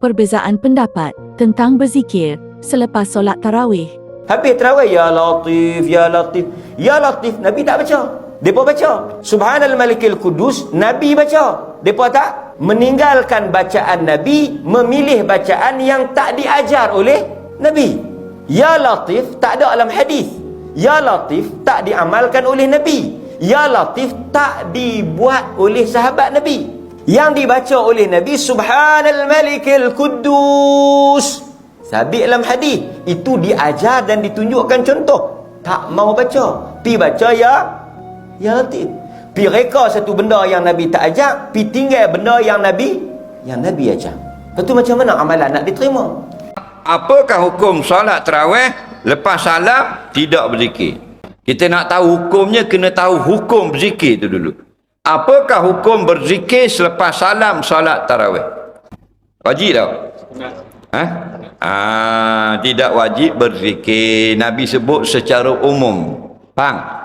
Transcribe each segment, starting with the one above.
Perbezaan pendapat tentang berzikir selepas solat tarawih. Habis terawih ya latif ya latif. Ya latif Nabi tak baca. Depa baca. Subhanal malikil kudus Nabi baca. Depa tak meninggalkan bacaan Nabi, memilih bacaan yang tak diajar oleh Nabi. Ya latif tak ada dalam hadis. Ya latif tak diamalkan oleh Nabi. Ya latif tak dibuat oleh sahabat Nabi. Yang dibaca oleh Nabi Subhanal malikil kudus. Sabit dalam hadis itu diajar dan ditunjukkan contoh. Tak mau baca. Pi baca ya ya latif. Pi reka satu benda yang Nabi tak ajar, pi tinggal benda yang Nabi yang Nabi ajar. Lepas tu macam mana amalan nak diterima? Apakah hukum solat tarawih lepas salam tidak berzikir? Kita nak tahu hukumnya kena tahu hukum berzikir tu dulu. Apakah hukum berzikir selepas salam solat tarawih? Wajib tak? Ha? Ah, tidak wajib berzikir. Nabi sebut secara umum. Faham?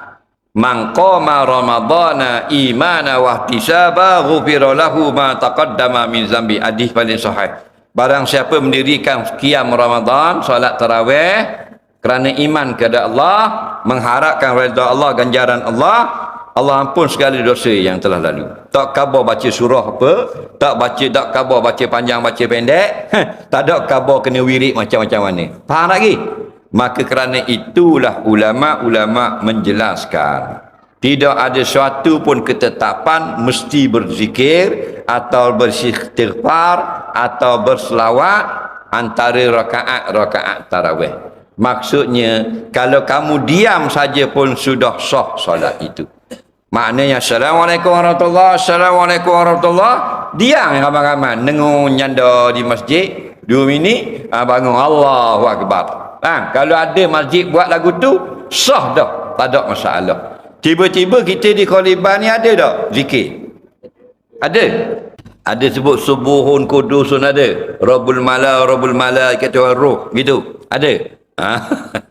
Man qama ramadhana imana wa ihtisaba ghufira lahu ma taqaddama min zambi. Hadis paling sahih. Barang siapa mendirikan qiyam Ramadan, solat tarawih kerana iman kepada Allah, mengharapkan redha Allah, ganjaran Allah, Allah ampun segala dosa yang telah lalu. Tak khabar baca surah apa, tak baca tak khabar baca panjang baca pendek, tak ada khabar kena wirid macam-macam mana. Faham lagi? Maka kerana itulah ulama-ulama menjelaskan tidak ada suatu pun ketetapan mesti berzikir atau beristighfar atau berselawat antara rakaat-rakaat tarawih. Maksudnya kalau kamu diam saja pun sudah sah solat itu. Maknanya Assalamualaikum warahmatullahi Assalamualaikum warahmatullahi Diam yang ramai-ramai. Nengung nyanda di masjid. Dua minit ah, Bangun. Allahu Akbar. Ha, Kalau ada masjid buat lagu tu Sah dah. Tak ada masalah. Tiba-tiba kita di Khaliban ni ada tak Zikir? Ada? Ada sebut Subuhun Kudusun ada. Rabbul Mala Rabbul Mala Kata roh Gitu. Ada? Ha?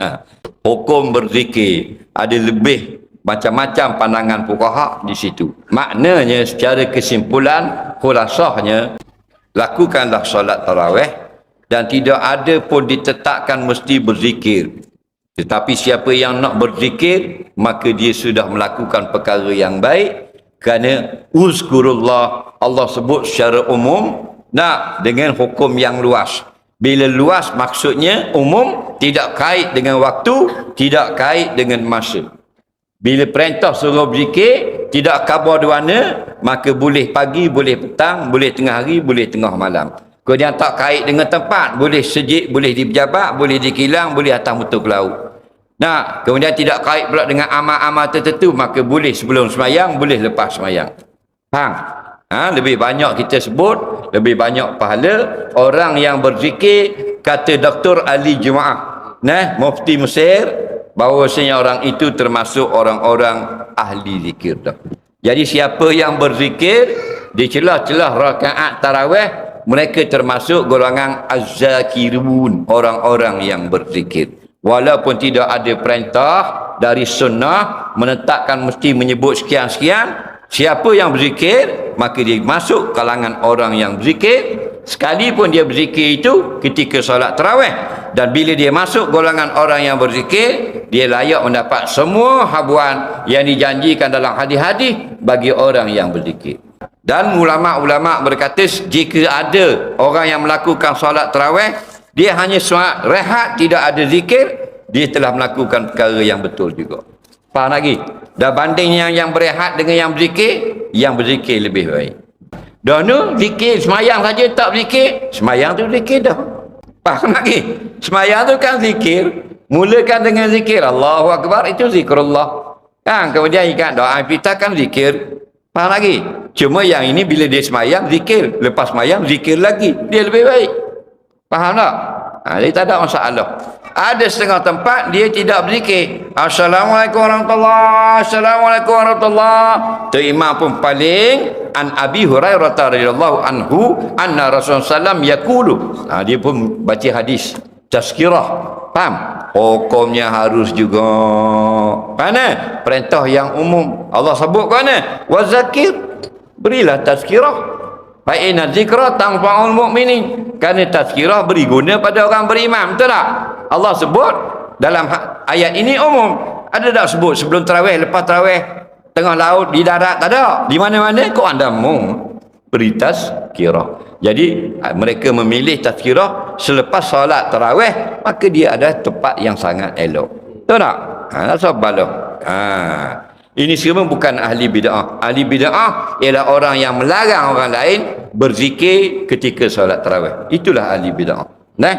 Hukum berzikir. Ada lebih macam-macam pandangan fuqaha di situ. Maknanya secara kesimpulan khulasahnya lakukanlah solat tarawih dan tidak ada pun ditetapkan mesti berzikir. Tetapi siapa yang nak berzikir maka dia sudah melakukan perkara yang baik kerana uzkurullah Allah sebut secara umum nak dengan hukum yang luas. Bila luas maksudnya umum tidak kait dengan waktu, tidak kait dengan masa. Bila perintah suruh berzikir, tidak khabar duana, maka boleh pagi, boleh petang, boleh tengah hari, boleh tengah malam. Kalau dia tak kait dengan tempat, boleh sejik, boleh di pejabat, boleh di kilang, boleh atas mutu ke laut. Nah, kemudian tidak kait pula dengan amal-amal tertentu, maka boleh sebelum semayang, boleh lepas semayang. Faham? Ha, lebih banyak kita sebut, lebih banyak pahala. Orang yang berzikir, kata Dr. Ali Jumaah, nah, mufti Mesir, bahawasanya orang itu termasuk orang-orang ahli zikir dah. Jadi siapa yang berzikir di celah-celah rakaat tarawih mereka termasuk golongan az-zakirun, orang-orang yang berzikir. Walaupun tidak ada perintah dari sunnah menetapkan mesti menyebut sekian-sekian, siapa yang berzikir maka dia masuk kalangan orang yang berzikir sekalipun dia berzikir itu ketika solat tarawih dan bila dia masuk golongan orang yang berzikir dia layak mendapat semua habuan yang dijanjikan dalam hadis-hadis bagi orang yang berzikir. Dan ulama-ulama berkata jika ada orang yang melakukan solat tarawih dia hanya solat rehat tidak ada zikir dia telah melakukan perkara yang betul juga. Faham lagi? Dan banding yang yang berehat dengan yang berzikir yang berzikir lebih baik. Dah nu zikir semayang saja tak berzikir semayang tu zikir dah faham lagi semayang tu kan zikir. Mulakan dengan zikir. Allahu Akbar itu zikrullah. Kan? Kemudian ikan doa kita kan zikir. Faham lagi cuma yang ini bila dia semayang zikir. Lepas semayang zikir lagi. Dia lebih baik. Faham tak ha, jadi tak ada masalah. Ada setengah tempat dia tidak berzikir. Assalamualaikum warahmatullahi Assalamualaikum warahmatullahi terima pun paling an Abi Hurairah radhiyallahu anhu anna Rasulullah sallam yaqulu. Ha, dia pun baca hadis tazkirah. Faham? Hukumnya harus juga. Mana? Perintah yang umum. Allah sebut ke mana? Wazakir berilah tazkirah Fa inna zikra tanfa'ul mu'minin. Kerana tazkirah beri guna pada orang beriman. Betul tak? Allah sebut dalam ha- ayat ini umum. Ada tak sebut sebelum tarawih, lepas tarawih, tengah laut, di darat? Tak ada. Di mana-mana kau anda mau beri tazkirah. Jadi mereka memilih tazkirah selepas solat tarawih, maka dia ada tempat yang sangat elok. Betul tak? Ha, tak baloh. Ha. Ini semua bukan ahli bid'ah. Ahli bid'ah ialah orang yang melarang orang lain berzikir ketika solat tarawih. Itulah ahli bid'ah. Nah.